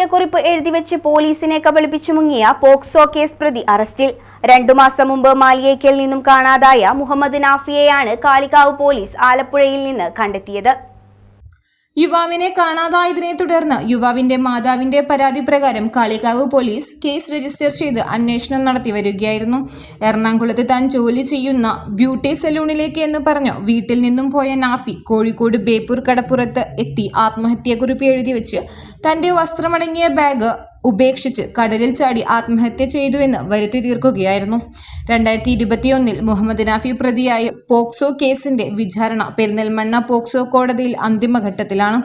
ആത്മഹത്യാക്കുറിപ്പ് എഴുതിവെച്ച് പോലീസിനെ കബളിപ്പിച്ചു മുങ്ങിയ പോക്സോ കേസ് പ്രതി അറസ്റ്റിൽ. രണ്ടു മാസം മുമ്പ് മാലിയേക്കൽ നിന്നും കാണാതായ മുഹമ്മദ് നാഫിയെയാണ് കാളികാവ് പോലീസ് ആലപ്പുഴയിൽ നിന്ന് കണ്ടെത്തിയത്. യുവാവിനെ കാണാതായതിനെ തുടർന്ന് യുവാവിന്റെ മാതാവിന്റെ പരാതി പ്രകാരം കാളികാവ് പോലീസ് കേസ് രജിസ്റ്റർ ചെയ്ത് അന്വേഷണം നടത്തി വരികയായിരുന്നു. എറണാകുളത്ത് താൻ ജോലി ചെയ്യുന്ന ബ്യൂട്ടി സലൂണിലേക്ക് എന്ന് പറഞ്ഞു വീട്ടിൽ നിന്നും പോയ നാഫി കോഴിക്കോട് ബേപ്പൂർ കടപ്പുറത്ത് എത്തി. ആത്മഹത്യാക്കുറിപ്പ് എഴുതി വെച്ച് തന്റെ വസ്ത്രമടങ്ങിയ ബാഗ് ഉപേക്ഷിച്ച് കടലിൽ ചാടി ആത്മഹത്യ ചെയ്തുവെന്ന് വരുത്തി തീർക്കുകയായിരുന്നു. രണ്ടായിരത്തി ഇരുപത്തിയൊന്നിൽ മുഹമ്മദ് നാഫി പ്രതിയായ പോക്സോ കേസിന്റെ വിചാരണ പെരിന്തൽമണ്ണ പോക്സോ കോടതിയിൽ അന്തിമഘട്ടത്തിലാണ്.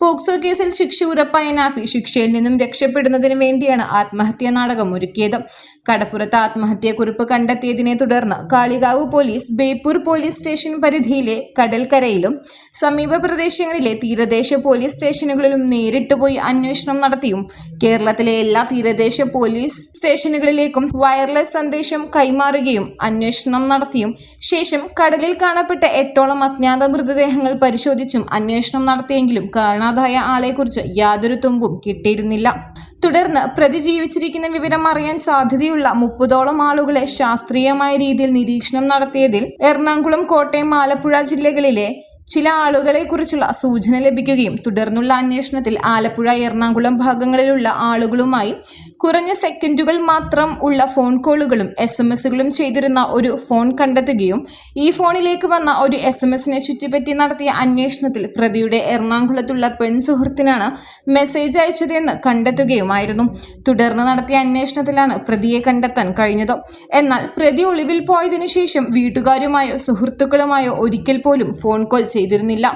പോക്സോ കേസിൽ ശിക്ഷ ഉറപ്പായ നാഫി ശിക്ഷയിൽ നിന്നും രക്ഷപ്പെടുന്നതിന് വേണ്ടിയാണ് ആത്മഹത്യാ നാടകം ഒരുക്കിയത്. കടപ്പുറത്ത് ആത്മഹത്യാക്കുറിപ്പ് കണ്ടെത്തിയതിനെ തുടർന്ന് Kalikavu police Beypore police station പരിധിയിലെ കടൽക്കരയിലും സമീപ പ്രദേശങ്ങളിലെ തീരദേശ പോലീസ് സ്റ്റേഷനുകളിലും നേരിട്ട് പോയി അന്വേഷണം നടത്തിയും കേരളത്തിലെ എല്ലാ തീരദേശ പോലീസ് സ്റ്റേഷനുകളിലേക്കും വയർലെസ് സന്ദേശം കൈമാറുകയും അന്വേഷണം നടത്തിയും ശേഷം കടലിൽ കാണപ്പെട്ട എട്ടോളം അജ്ഞാത മൃതദേഹങ്ങൾ പരിശോധിച്ചും അന്വേഷണം നടത്തിയെങ്കിലും കാണാതായ ആളെക്കുറിച്ച് യാതൊരു തുമ്പും കിട്ടിയിരുന്നില്ല. തുടർന്ന് പ്രതി ജീവിച്ചിരിക്കുന്ന വിവരം അറിയാൻ സാധ്യതയുള്ള മുപ്പതോളം ആളുകളെ ശാസ്ത്രീയമായ രീതിയിൽ നിരീക്ഷണം നടത്തിയതിൽ എറണാകുളം കോട്ടയം ആലപ്പുഴ ജില്ലകളിലെ ചില ആളുകളെ കുറിച്ചുള്ള സൂചന ലഭിക്കുകയും തുടർന്നുള്ള അന്വേഷണത്തിൽ ആലപ്പുഴ എറണാകുളം ഭാഗങ്ങളിലുള്ള ആളുകളുമായി കുറഞ്ഞ സെക്കൻഡുകൾ മാത്രം ഉള്ള ഫോൺ കോളുകളും എസ് എം എസുകളും ചെയ്തിരുന്ന ഒരു ഫോൺ കണ്ടെത്തുകയും ഈ ഫോണിലേക്ക് വന്ന ഒരു എസ് എം എസിനെ ചുറ്റിപ്പറ്റി നടത്തിയ അന്വേഷണത്തിൽ പ്രതിയുടെ എറണാകുളത്തുള്ള പെൺ സുഹൃത്തിനാണ് മെസ്സേജ് അയച്ചതെന്ന് കണ്ടെത്തുകയുമായിരുന്നു. തുടർന്ന് നടത്തിയ അന്വേഷണത്തിലാണ് പ്രതിയെ കണ്ടെത്താൻ കഴിഞ്ഞത്. എന്നാൽ പ്രതി ഒളിവിൽ പോയതിനു ശേഷം വീട്ടുകാരുമായോ സുഹൃത്തുക്കളുമായോ ഒരിക്കൽ പോലും ഫോൺ കോൾ ചെയ്തിരുന്നില്ല.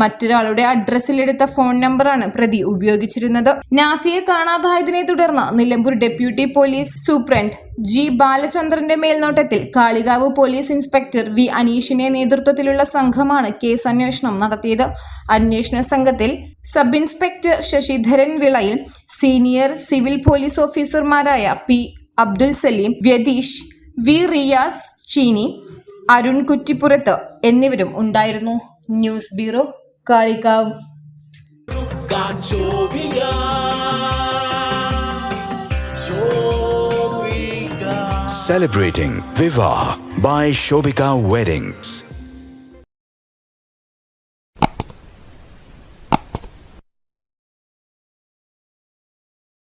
മറ്റൊരാളുടെ അഡ്രസ്സിൽ എടുത്ത ഫോൺ നമ്പറാണ് പ്രതി ഉപയോഗിച്ചിരുന്നത്. നാഫിയെ കാണാതായതിനെ തുടർന്ന് Nilambur deputy police superintendent G ബാലചന്ദ്രന്റെ മേൽനോട്ടത്തിൽ കാളികാവ് പോലീസ് ഇൻസ്പെക്ടർ വി അനീഷിന്റെ നേതൃത്വത്തിലുള്ള സംഘമാണ് കേസ് അന്വേഷണം നടത്തിയത്. അന്വേഷണ സംഘത്തിൽ sub inspector Sasidharan Vilayil senior civil police ഓഫീസർമാരായ പി അബ്ദുൽ സലീം വ്യതീഷ് വി റിയാസ് ചീനി അരുൺ കുറ്റിപ്പുറത്ത് എന്നിവരും ഉണ്ടായിരുന്നു. News bureau Kalikavu Celebrating Viva by Shobika Weddings.